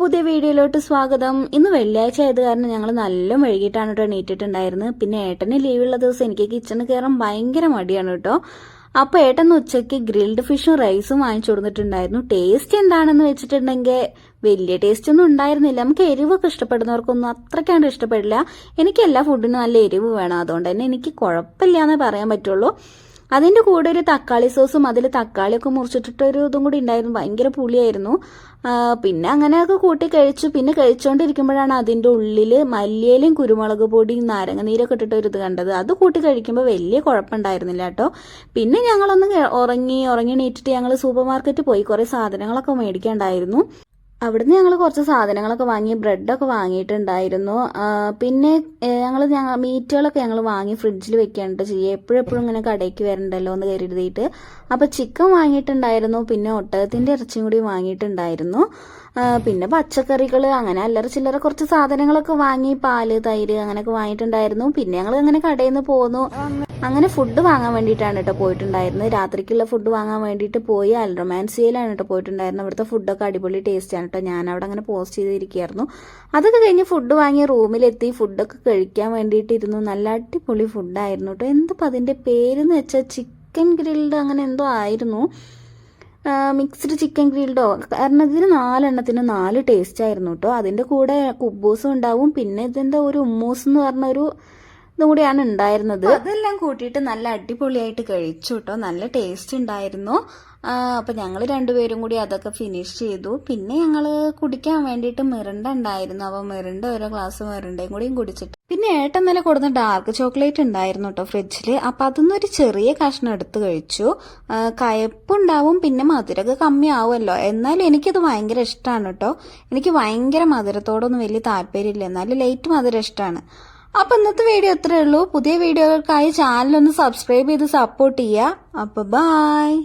പുതിയ വീഡിയോയിലോട്ട് സ്വാഗതം. ഇന്ന് വെള്ളിയാഴ്ച ആയത് കാരണം ഞങ്ങൾ നല്ല മെഴുകിയിട്ടാണ് കേട്ടോ എണീറ്റിട്ടുണ്ടായിരുന്നത്. പിന്നെ ഏട്ടന് ലീവുള്ള ദിവസം എനിക്ക് കിച്ചണിൽ കയറാൻ ഭയങ്കര മടിയാണ് കേട്ടോ. അപ്പോൾ ഏട്ടൻ ഉച്ചയ്ക്ക് ഗ്രിൽഡ് ഫിഷും റൈസും വാങ്ങിച്ചു കൊടുത്തിട്ടുണ്ടായിരുന്നു. ടേസ്റ്റ് എന്താണെന്ന് വെച്ചിട്ടുണ്ടെങ്കിൽ വലിയ ടേസ്റ്റ് ഒന്നും ഉണ്ടായിരുന്നില്ല. നമുക്ക് എരിവൊക്കെ ഇഷ്ടപ്പെടുന്നവർക്കൊന്നും അത്രയ്ക്കാണ്ട് ഇഷ്ടപ്പെടില്ല. എനിക്ക് എല്ലാ ഫുഡിനും നല്ല എരിവ് വേണം. അതുകൊണ്ട് തന്നെ എനിക്ക് കുഴപ്പമില്ല എന്നേ പറയാൻ പറ്റുള്ളൂ. അതിന്റെ കൂടെ ഒരു തക്കാളി സോസും അതിൽ തക്കാളിയൊക്കെ മുറിച്ചിട്ടിട്ട് ഒരു ഇതും കൂടി ഉണ്ടായിരുന്നു. ഭയങ്കര പുളിയായിരുന്നു. പിന്നെ അങ്ങനെയൊക്കെ കൂട്ടി കഴിച്ചു. പിന്നെ കഴിച്ചുകൊണ്ടിരിക്കുമ്പോഴാണ് അതിന്റെ ഉള്ളിൽ മല്ലിയിലും കുരുമുളക് പൊടിയും നാരങ്ങ നീരൊക്കെ ഇട്ടിട്ട് ഒരു ഇത് കണ്ടത്. അത് കൂട്ടി കഴിക്കുമ്പോൾ വലിയ കുഴപ്പമുണ്ടായിരുന്നില്ല കേട്ടോ. പിന്നെ ഞങ്ങളൊന്ന് ഉറങ്ങി ഉറങ്ങി നീറ്റിട്ട് ഞങ്ങൾ സൂപ്പർ മാർക്കറ്റിൽ പോയി. കുറേ സാധനങ്ങളൊക്കെ മേടിക്കാണ്ടായിരുന്നു. അവിടുന്ന് ഞങ്ങൾ കുറച്ച് സാധനങ്ങളൊക്കെ വാങ്ങി ബ്രെഡൊക്കെ വാങ്ങിയിട്ടുണ്ടായിരുന്നു. പിന്നെ ഞങ്ങൾ ഞങ്ങൾ മീറ്റുകളൊക്കെ ഞങ്ങൾ വാങ്ങി ഫ്രിഡ്ജിൽ വെക്കാനിട്ട് ചെയ്യുക എപ്പോഴും എപ്പോഴും ഇങ്ങനെ കടയ്ക്ക് വരണ്ടല്ലോ എന്ന് കരുതിയിട്ട്. അപ്പോൾ ചിക്കൻ വാങ്ങിയിട്ടുണ്ടായിരുന്നു പിന്നെ ഒട്ടകത്തിന്റെ ഇറച്ചിയും കൂടി വാങ്ങിയിട്ടുണ്ടായിരുന്നു. പിന്നെ പച്ചക്കറികൾ അങ്ങനെ അല്ലറ ചില്ലറ കുറച്ച് സാധനങ്ങളൊക്കെ വാങ്ങി പാൽ തൈര് അങ്ങനെയൊക്കെ വാങ്ങിയിട്ടുണ്ടായിരുന്നു. പിന്നെ ഞങ്ങൾ അങ്ങനെ കടയിൽ നിന്ന് പോന്നു. അങ്ങനെ ഫുഡ് വാങ്ങാൻ വേണ്ടിയിട്ടാണ് കേട്ടോ പോയിട്ടുണ്ടായിരുന്നത്. രാത്രിക്കുള്ള ഫുഡ് വാങ്ങാൻ വേണ്ടിയിട്ട് പോയി അൽറൊമാൻസിയയിലാണ് കേട്ടോ പോയിട്ടുണ്ടായിരുന്നത്. അവിടുത്തെ ഫുഡൊക്കെ അടിപൊളി ടേസ്റ്റ് ആണ് കേട്ടോ ഞാൻ അവിടെ അങ്ങനെ പോസ്റ്റ് ചെയ്തിരിക്കുകയായിരുന്നു. അതൊക്കെ കഴിഞ്ഞ് ഫുഡ് വാങ്ങി റൂമിലെത്തി. ഫുഡൊക്കെ കഴിക്കാൻ വേണ്ടിയിട്ട് ഇരുന്നു നല്ല അടിപൊളി ഫുഡായിരുന്നു കേട്ടോ എന്തപ്പോൾ അതിന്റെ പേരെന്ന് വെച്ചാൽ ചിക്കൻ ഗ്രിൽഡ് അങ്ങനെ എന്തോ ആയിരുന്നു. മിക്സ്ഡ് ചിക്കൻ ഗ്രിൽഡോ കാരണം ഇതിന് നാലെണ്ണത്തിന് നാല് ടേസ്റ്റ് ആയിരുന്നു കേട്ടോ അതിന്റെ കൂടെ കുബൂസും ഉണ്ടാവും. പിന്നെ ഇതിന്റെ ഒരു ഉമ്മൂസ് എന്ന് പറഞ്ഞ ഒരു ഇതും കൂടിയാണ് ഉണ്ടായിരുന്നത്. അതെല്ലാം കൂട്ടിയിട്ട് നല്ല അടിപൊളിയായിട്ട് കഴിച്ചു കേട്ടോ നല്ല ടേസ്റ്റ് ഉണ്ടായിരുന്നു. അപ്പൊ ഞങ്ങൾ രണ്ടുപേരും കൂടി അതൊക്കെ ഫിനിഷ് ചെയ്തു. പിന്നെ ഞങ്ങൾ കുടിക്കാൻ വേണ്ടിയിട്ട് മിറണ്ട ഉണ്ടായിരുന്നു. അപ്പോൾ മിറണ്ട ഓരോ ഗ്ലാസ് മിറണ്ടയും കൂടിയും കുടിച്ചിട്ട്. പിന്നെ ഏട്ടൻ നില കൊടുത്ത ഡാർക്ക് ചോക്ലേറ്റ് ഉണ്ടായിരുന്നു കേട്ടോ ഫ്രിഡ്ജിൽ അപ്പൊ അതൊന്നും ഒരു ചെറിയ കഷ്ണം എടുത്ത് കഴിച്ചു. കയപ്പുണ്ടാവും പിന്നെ മധുരമൊക്കെ കമ്മിയാവുമല്ലോ. എന്നാലും എനിക്കത് ഭയങ്കര ഇഷ്ടമാണ് കേട്ടോ എനിക്ക് ഭയങ്കര മധുരത്തോടൊന്നും വലിയ താല്പര്യമില്ല. എന്നാലും ലൈറ്റ് മധുരം ഇഷ്ടമാണ് അപ്പൊ ഇന്നത്തെ വീഡിയോ ഇത്രയേ ഉള്ളൂ. പുതിയ വീഡിയോകൾക്കായി ചാനൽ ഒന്ന് സബ്സ്ക്രൈബ് ചെയ്ത് സപ്പോർട്ട് ചെയ്യുക. അപ്പൊ ബായ്